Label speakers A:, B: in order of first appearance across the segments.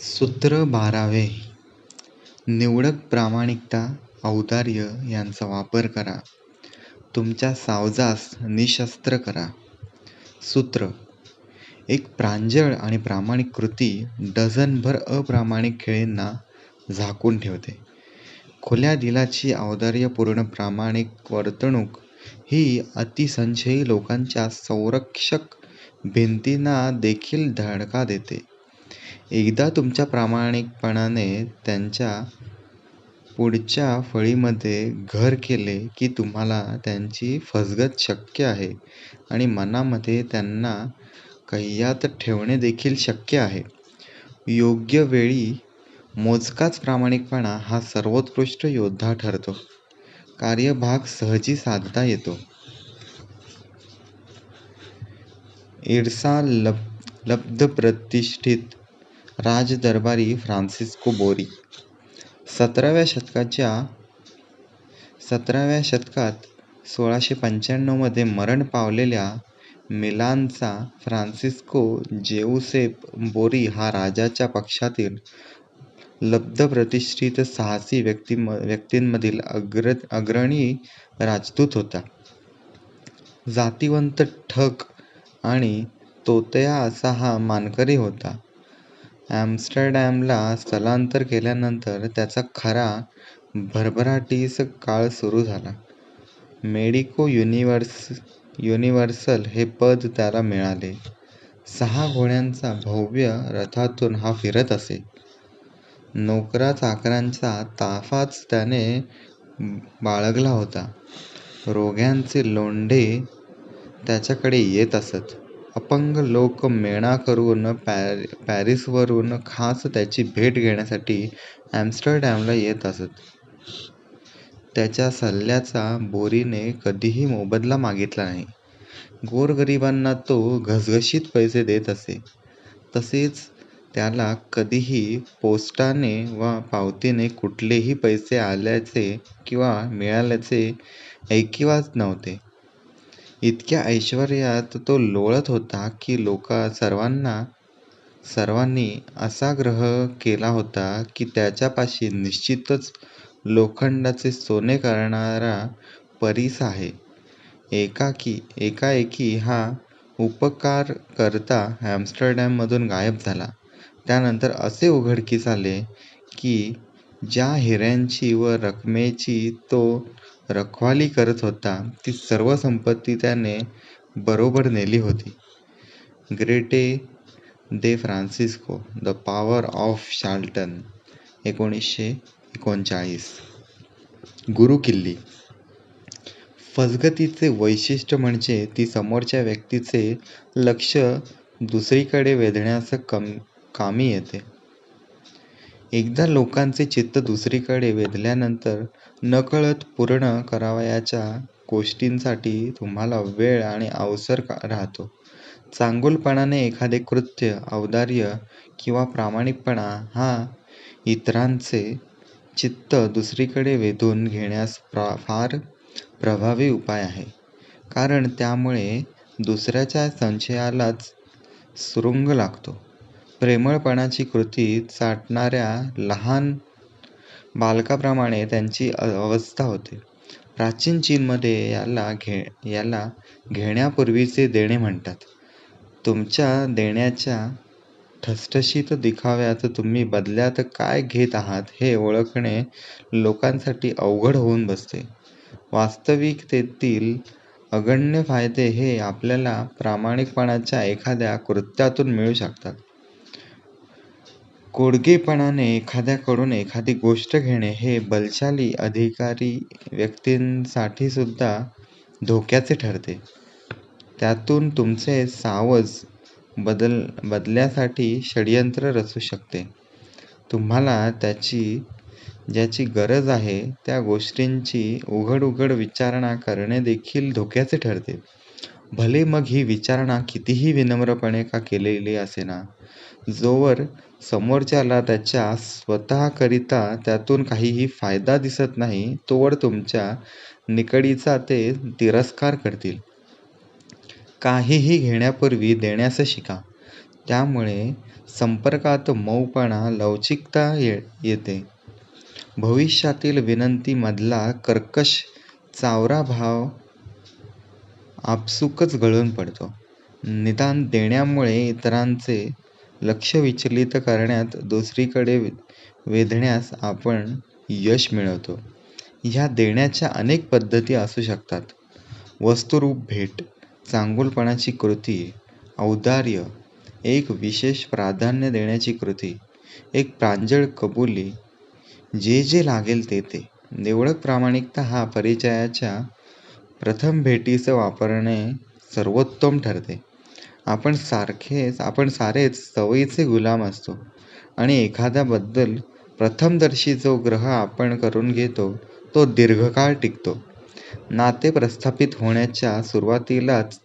A: सूत्र बारावे निवडक प्रामाणिकता औदार्य यांचा वापर करा. तुमच्या सावजास निशस्त्र करा. सूत्र. एक प्रांजळ आणि प्रामाणिक कृती डझनभर अप्रामाणिक खेळींना झाकून ठेवते. खुल्या दिलाची औदार्यपूर्ण प्रामाणिक वर्तणूक ही अतिसंशयी लोकांच्या संरक्षक भिंतींना देखील धडका देते. एकदा तुमच्या प्रामाणिकपणाने त्यांच्या पुढच्या फळीमध्ये घर केले की तुम्हाला त्यांची फसगत शक्य आहे आणि मनामध्ये त्यांना कह्यात ठेवणे देखील शक्य आहे. योग्य वेळी मोजकाच प्रामाणिकपणा हा सर्वोत्कृष्ट योद्धा ठरतो. कार्यभाग सहजी साधता येतो. ईर्षा लब्धप्रतिष्ठित राजदरबारी फ्रान्सिस्को बोरी सतराव्या शतकाच्या सतराव्या शतकात सोळाशे पंच्याण्णवमध्ये मरण पावलेल्या मिलानचा फ्रान्सिस्को जेऊसेप बोरी हा राजाच्या पक्षातील लब्धप्रतिष्ठित साहसी व्यक्ती व्यक्तींमधील अग्र अग्रणी राजदूत होता. जातिवंत ठग आणि तोतया असा हा मानकरी होता. ॲम्स्टरडॅमला स्थलांतर केल्यानंतर त्याचा खरा भरभराटीस काळ सुरू झाला. मेडिको युनिव्हर्सल हे पद त्याला मिळाले. सहा घोड्यांच्या भव्य रथातून हा फिरत असे. नोकराचाकरांचा ताफाच त्याने बाळगला होता. रोग्यांचे लोंढे त्याच्याकडे येत असत. अपंग लोक मेणा करून पॅरिसवरून खास त्याची भेट घेण्यासाठी ॲम्स्टरडॅमला येत असत. त्याच्या सल्ल्याचा बोरीने कधीही मोबदला मागितला नाही. गोरगरिबांना तो घसघशीत पैसे देत असे. तसेच त्याला कधीही पोस्टाने वा पावतीने कुठलेही पैसे आल्याचे किंवा मिळाल्याचे ऐकिवाच नव्हते. इतक्या ऐश्वर्यात तो लोळत होता की सर्वांनी असा ग्रह केला होता की त्याच्यापाशी निश्चितच लोखंडाचे सोने करणारा परीस आहे. एकाकी एकाएकी हा उपकारकर्ता ॲम्स्टरडॅममधून गायब झाला. त्यानंतर असे उघडकीस आले की ज्या हिऱ्यांची व रकमेची तो रखवाली करत होता ती सर्व संपत्ती त्याने बरोबर नेली होती. Grete de Francisco, the power of charlatan, एकोणीसशे एकोणचाळीस. गुरुकिल्ली फसगतीचे वैशिष्ट्य म्हणजे ती समोरच्या व्यक्तीचे लक्ष दुसरीकडे वेधण्यास कामी येते. एकदा लोकांचे चित्त दुसरीकडे वेधल्यानंतर नकळत पूर्ण करावयाच्या गोष्टींसाठी तुम्हाला वेळ आणि अवसर राहतो. चांगुलपणाने एखादे कृत्य, औदार्य किंवा प्रामाणिकपणा हा इतरांचे चित्त दुसरीकडे वेधून घेण्यास फार प्रभावी उपाय आहे. कारण त्यामुळे दुसऱ्याच्या संशयालाच सुरुंग लागतो. प्रेमळपणाची कृती चाटणाऱ्या लहान बालकाप्रमाणे त्यांची अवस्था होते. प्राचीन चीनमध्ये याला घे याला घेण्यापूर्वीचे देणे म्हणतात. तुमच्या देण्याच्या ठसठशीत दिखाव्यात तुम्ही बदल्यात काय घेत आहात हे ओळखणे लोकांसाठी अवघड होऊन बसते. वास्तविकतेतील अगण्य फायदे हे आपल्याला प्रामाणिकपणाच्या एखाद्या कृत्यातून मिळू शकतात. कोडगेपणाने एखाद्याकडून एखादी गोष्ट घेणे हे बलशाली अधिकारी व्यक्तींसाठीसुद्धा धोक्याचे ठरते. त्यातून तुमचे सावज बदल बदल्यासाठी षड्यंत्र रचू शकते. तुम्हाला त्याची ज्याची गरज आहे त्या गोष्टींची उघड उघड विचारणा करणे देखील धोक्याचे ठरते. भले मग ही विचारणा कितीही विनम्रपणे का केलेली असेना, जोवर समोरच्याला त्याच्या स्वतःकरिता त्यातून काहीही फायदा दिसत नाही तोवर तुमच्या निकडीचा ते तिरस्कार करतील. काहीही घेण्यापूर्वी देण्यास शिका. त्यामुळे संपर्कात मऊपणा लवचिकता येते भविष्यातील विनंतीमधला कर्कश चावरा भाव आपसुकच गळून पडतो निदान देण्यामुळे इतरांचे लक्ष विचलित करण्यात दुसरीकडे वेधण्यास आपण यश मिळवतो. ह्या देण्याच्या अनेक पद्धती असू शकतात. वस्तुरूप भेट चांगुलपणाची कृती औदार्य एक विशेष प्राधान्य देण्याची कृती एक प्रांजळ कबुली जे जे लागेल ते ते. निवडक प्रामाणिकता हा परिचयाच्या प्रथम भेटीस वापरणे सर्वोत्तम ठरते. आपण सारखेच आपण सारेच सवयीचे गुलाम असतो. आणि एखाद्याबद्दल प्रथमदर्शी जो ग्रह आपण करून घेतो तो दीर्घकाळ टिकतो. नाते प्रस्थापित होण्याच्या सुरुवातीलाच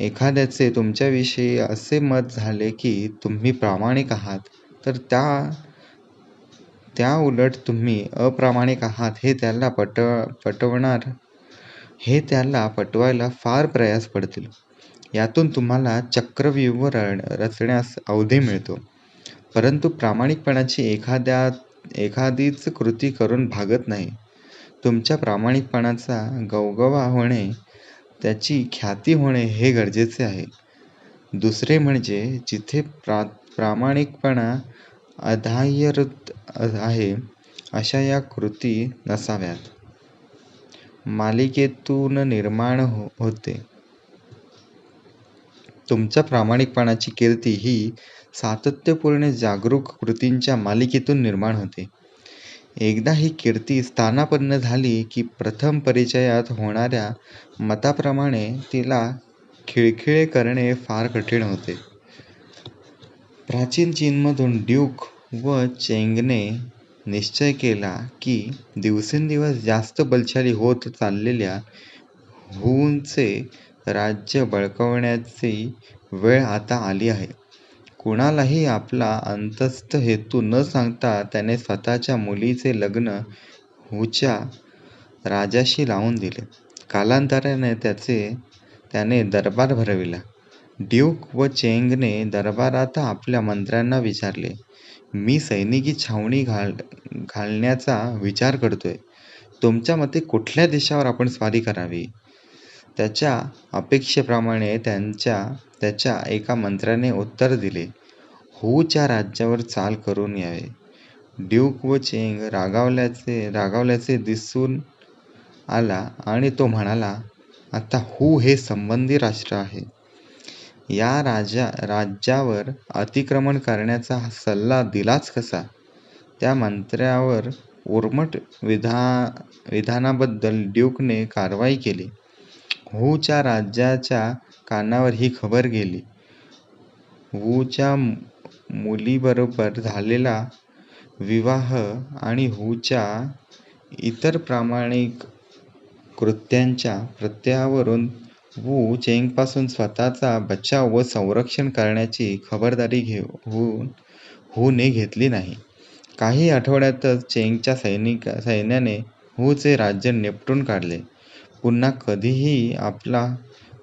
A: एखाद्याचे तुमच्याविषयी असे मत झाले की तुम्ही प्रामाणिक आहात तर त्या त्या उलट तुम्ही अप्रामाणिक आहात हे त्याला पट पटवणार हे त्याला पटवायला फार प्रयास पडतील. यातून तुम्हाला चक्रव्यूह रचण्यास अवधी मिळतो. परंतु प्रामाणिकपणाची एखाद्या एखादीच कृती करून भागत नाही. तुमच्या प्रामाणिकपणाचा गवगवा होणे त्याची ख्याती होणे हे गरजेचे आहे. दुसरे म्हणजे जिथे प्रा प्रामाणिकपणा अधार्यत आहे अशा या कृती नसाव्यात. मालिकेतून निर्माण हो होते. तुमच्या प्रामाणिकपणाची कीर्ती ही सातत्यपूर्ण जागरूक कृतींच्या मालिकेतून निर्माण होते. एकदा ही कीर्ती स्थानापन्न झाली की प्रथम परिचयात होणाऱ्या मताप्रमाणे तिला खिळखिळे करणे फार कठीण होते. प्राचीन चीनमधून ड्यूक व चेंगने निश्चय केला की दिवसेंदिवस जास्त बलशाली होत चाललेल्या हूचे राज्य बळकावण्याची वेळ आता आली आहे. कुणालाही आपला अंतस्थ हेतू न सांगता त्याने स्वतःच्या मुलीचे लग्न हुच्या राजाशी लावून दिले. कालांतराने त्याचे त्याने दरबार भरविला. ड्यूक व चेंगने दरबारात आपल्या मंत्र्यांना विचारले मी सैनिकी छावणी घाल घालण्याचा विचार करतोय. तुमच्या मते कुठल्या देशावर आपण स्वारी करावी? त्याच्या अपेक्षेप्रमाणे त्यांच्या त्याच्या एका मंत्र्याने उत्तर दिले हूच्या राज्यावर चाल करून यावे. ड्यूक व चेंग रागावल्याचे रागावल्याचे दिसून आला आणि तो म्हणाला आता हू हे संबंधी राष्ट्र आहे. या राजा राज्यावर अतिक्रमण करण्याचा सल्ला दिलाच कसा त्या मंत्र्यावर उर्मट विधा विधानाबद्दल ड्यूकने कारवाई केली. हूच्या राज्याच्या कानावर ही खबर गेली. हूच्या मुलीबरोबर झालेला विवाह आणि हूच्या इतर प्रामाणिक कृत्यांच्या प्रत्ययावरून वू चेंगपासून स्वतःचा बचाव व संरक्षण करण्याची खबरदारी घेऊन हूने घेतली नाही. काही आठवड्यातच चेंगच्या सैनिक सैन्याने हूचे राज्य निपटून काढले. पुन्हा कधीही आपला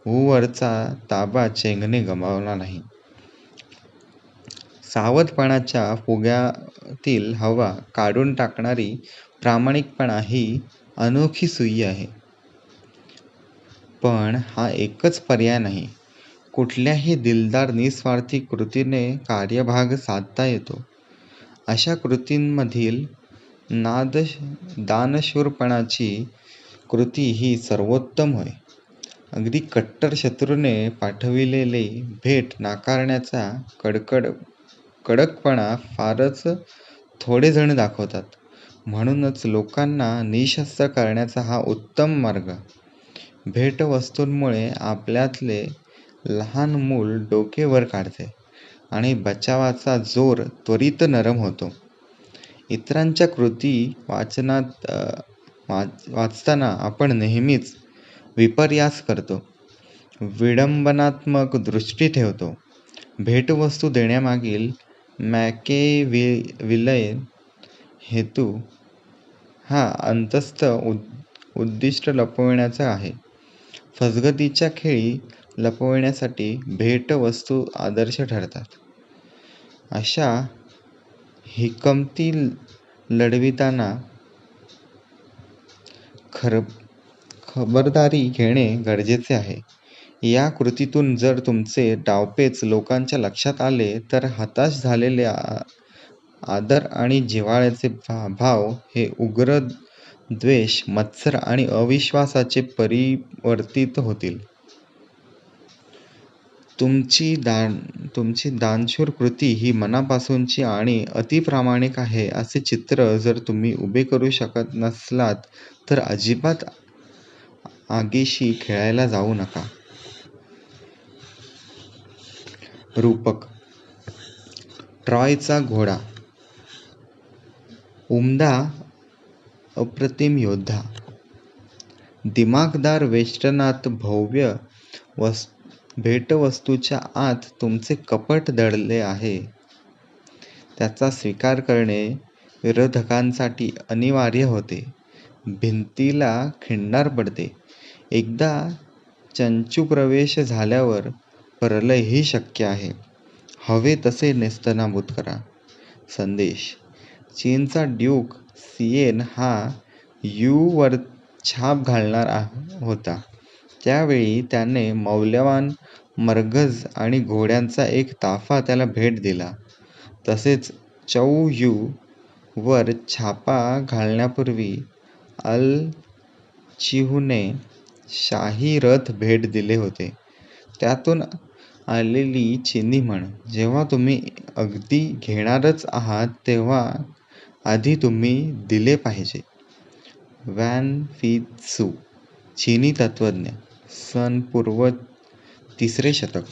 A: हूवरचा ताबा चेंगने गमावला नाही. सावधपणाच्या फुग्यातील हवा काढून टाकणारी प्रामाणिकपणा ही अनोखी सुई आहे. पण हा एकच पर्याय नाही. कुठल्याही दिलदार निस्वार्थी कृतीने कार्यभाग साधता येतो. अशा कृतींमधील नाद दानशूरपणाची कृती ही सर्वोत्तम होय. अगदी कट्टर शत्रूने पाठविलेली भेट नाकारण्याचा कडकड कडकपणा फारच थोडे जण दाखवतात. म्हणूनच लोकांना निशस्त्र करण्याचा हा उत्तम मार्ग. भेटवस्तूंमुळे आपल्यातले लहान मूल डोके वर काढते आणि बचावाचा जोर त्वरित नरम होतो. इतरांच्या कृती वाचनात वाचताना आपण नेहमीच विपर्यास करतो. विडंबनात्मक दृष्टी ठेवतो. भेटवस्तू देण्यामागील मॅकेविलयन हेतू हा अंतस्थ उद्दिष्ट लपविण्याचा आहे. फसगतीच्या खेळी लपविण्यासाठी भेटवस्तू आदर्श ठरतात. अशा हिकमती लढविताना खबरदारी घेणे गरजेचे आहे. या कृतीतून जर तुमचे डावपेच लोकांच्या लक्षात आले तर हताश झालेले आदर आणि जिव्हाळ्याचे भाव हे उग्र द्वेष, मत्सर आणि अविश्वासाचे परिवर्तित होतील. तुमची दान तुमची दानशूर कृती ही मनापासूनची आणि अतिप्रामाणिक आहे असे चित्र जर तुम्ही उभे करू शकत नसलात तर अजिबात आगीशी खेळायला जाऊ नका. रूपक ट्रॉयचा घोडा उमदा, अप्रतिम योद्धा. दिमागदार वेष्टनात भव्य भेटवस्तूच्या आत तुमचे कपट दडले आहे. त्याचा स्वीकार करणे विरोधकांसाठी अनिवार्य होते. भिंतीला खिंडार पडते. एकदा चंचुप्रवेश झाल्यावर प्रलयही शक्य आहे. हवे तसे नेस्तनाबूत करा. संदेश: चीनचा ड्यूक सियेन हा यू वर छाप घालणार होता. त्यावेळी त्याने मौल्यवान मरगज आणि घोड्यांचा एक ताफा त्याला भेट दिला. तसेच चौयू वर छापा घालण्यापूर्वी अल चिहूने शाही रथ भेट दिले होते. त्यातून आलेली चिनी म्हण: जेव्हा तुम्ही अगदी घेणारच आहात तेव्हा आधी तुम्ही दिले पाहिजे. वॅन फी त्सू, चिनी तत्त्वज्ञ, सन पूर्व तिसरे शतक.